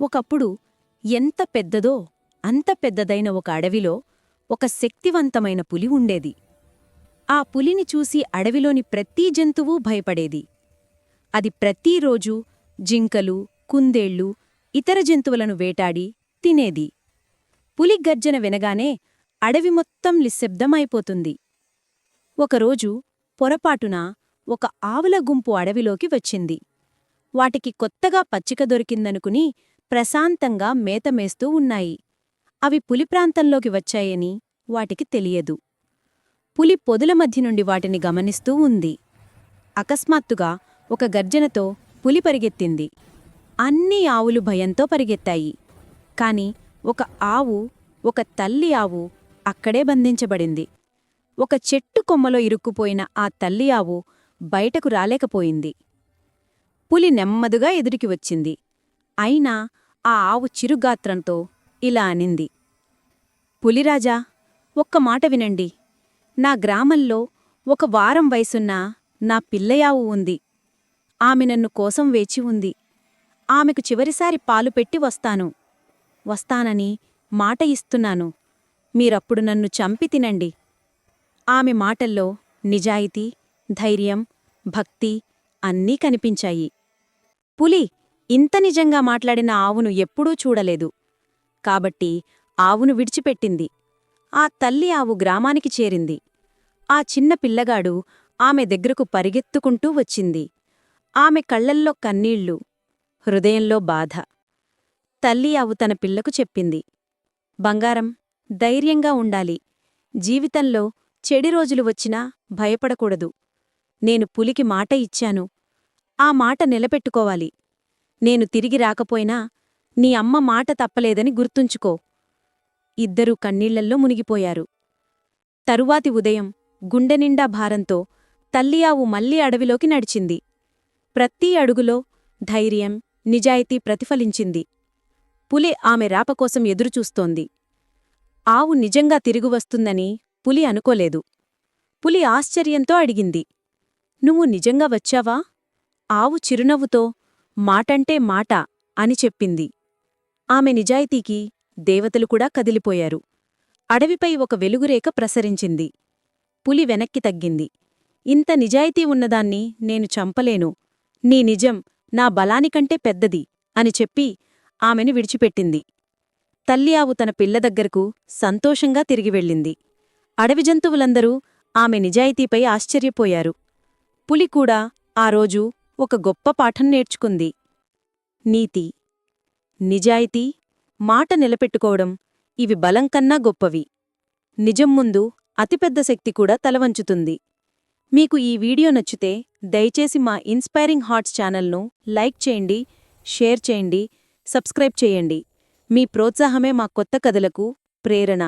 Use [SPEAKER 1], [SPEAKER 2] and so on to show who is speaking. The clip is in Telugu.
[SPEAKER 1] ఒకప్పుడు ఎంత పెద్దదో అంత పెద్దదైన ఒక అడవిలో ఒక శక్తివంతమైన పులి ఉండేది. ఆ పులిని చూసి అడవిలోని ప్రతి జంతువూ భయపడేది. అది ప్రతిరోజూ జింకలు కుందేళ్ళు ఇతర జంతువులను వేటాడి తినేది. పులి గర్జన వినగానే అడవి మొత్తం నిశ్శబ్దమైపోతుంది. ఒకరోజు పొరపాటున ఒక ఆవుల గుంపు అడవిలోకి వచ్చింది. వాటికి కొత్తగా పచ్చిక దొరికిందనుకుని ప్రశాంతంగా మేతమేస్తూ ఉన్నాయి. అవి పులి ప్రాంతంలోకి వచ్చాయని వాటికి తెలియదు. పులి పొదుల మధ్య నుండి వాటిని గమనిస్తూ ఉంది. అకస్మాత్తుగా ఒక గర్జనతో పులి పరిగెత్తింది. అన్ని ఆవులు భయంతో పరిగెత్తాయి. కాని ఒక ఆవు ఒక తల్లి ఆవు అక్కడే బంధించబడింది. ఒక చెట్టు కొమ్మలో ఇరుక్కుపోయిన ఆ తల్లి ఆవు బయటకు రాలేకపోయింది. పులి నెమ్మదుగా ఎదురికి వచ్చింది. అయినా ఆ ఆవు చిరుగాత్రంతో ఇలా అనింది. పులిరాజా ఒక్క మాట వినండి. నా గ్రామంలో ఒక వారం వయసున్న నా పిల్లయావు ఉంది. ఆమె నన్ను కోసం వేచి ఉంది. ఆమెకు చివరిసారి పాలు పెట్టి వస్తాను. వస్తానని మాట ఇస్తున్నాను. మీరప్పుడు నన్ను చంపి తినండి. ఆమె మాటల్లో నిజాయితీ ధైర్యం భక్తి అన్నీ కనిపించాయి. పులి ఇంత నిజంగా మాట్లాడిన ఆవును ఎప్పుడూ చూడలేదు. కాబట్టి ఆవును విడిచిపెట్టింది. ఆ తల్లి ఆవు గ్రామానికి చేరింది. ఆ చిన్న పిల్లగాడు ఆమె దగ్గరకు పరిగెత్తుకుంటూ వచ్చింది. ఆమె కళ్ళల్లో కన్నీళ్ళు హృదయంలో బాధ. తల్లి ఆవు తన పిల్లకు చెప్పింది. బంగారం ధైర్యంగా ఉండాలి. జీవితంలో చెడి రోజులు వచ్చినా భయపడకూడదు. నేను పులికి మాట ఇచ్చాను. ఆ మాట నిలబెట్టుకోవాలి. నేను తిరిగి రాకపోయినా నీ అమ్మ మాట తప్పలేదని గుర్తుంచుకో. ఇద్దరూ కన్నీళ్ళల్లో మునిగిపోయారు. తరువాతి ఉదయం గుండెనిండా భారంతో తల్లియావు మళ్ళీ అడవిలోకి నడిచింది. ప్రతి అడుగులో ధైర్యం నిజాయితీ ప్రతిఫలించింది. పులి ఆమె రాపకోసం ఎదురుచూస్తోంది. ఆవు నిజంగా తిరిగివస్తుందని పులి అనుకోలేదు. పులి ఆశ్చర్యంతో అడిగింది. నువ్వు నిజంగా వచ్చావా? ఆవు చిరునవ్వుతో మాటంటే మాట అని చెప్పింది. ఆమె నిజాయితీకి దేవతలు కూడా కదిలిపోయారు. అడవిపై ఒక వెలుగురేఖ ప్రసరించింది. పులి వెనక్కి తగ్గింది. ఇంత నిజాయితీ ఉన్నదాన్ని నేను చంపలేను. నీ నిజం నా బలానికంటే పెద్దది అని చెప్పి ఆమెను విడిచిపెట్టింది. తల్లి ఆవు తన పిల్ల దగ్గరకు సంతోషంగా తిరిగి వెళ్ళింది. అడవి జంతువులందరూ ఆమె నిజాయితీపై ఆశ్చర్యపోయారు. పులి కూడా ఆ రోజు ఒక గొప్ప పాఠం నేర్చుకుంది. నీతి నిజాయితీ మాట నిలబెట్టుకోవడం ఇవి బలంకన్నా గొప్పవి. నిజం ముందు అతిపెద్ద శక్తి కూడా తలవంచుతుంది. మీకు ఈ వీడియో నచ్చితే దయచేసి మా ఇన్స్పైరింగ్ హార్ట్స్ ఛానల్ను లైక్ చేయండి షేర్ చేయండి సబ్స్క్రైబ్ చేయండి. మీ ప్రోత్సాహమే మా కొత్త కథలకు ప్రేరణ.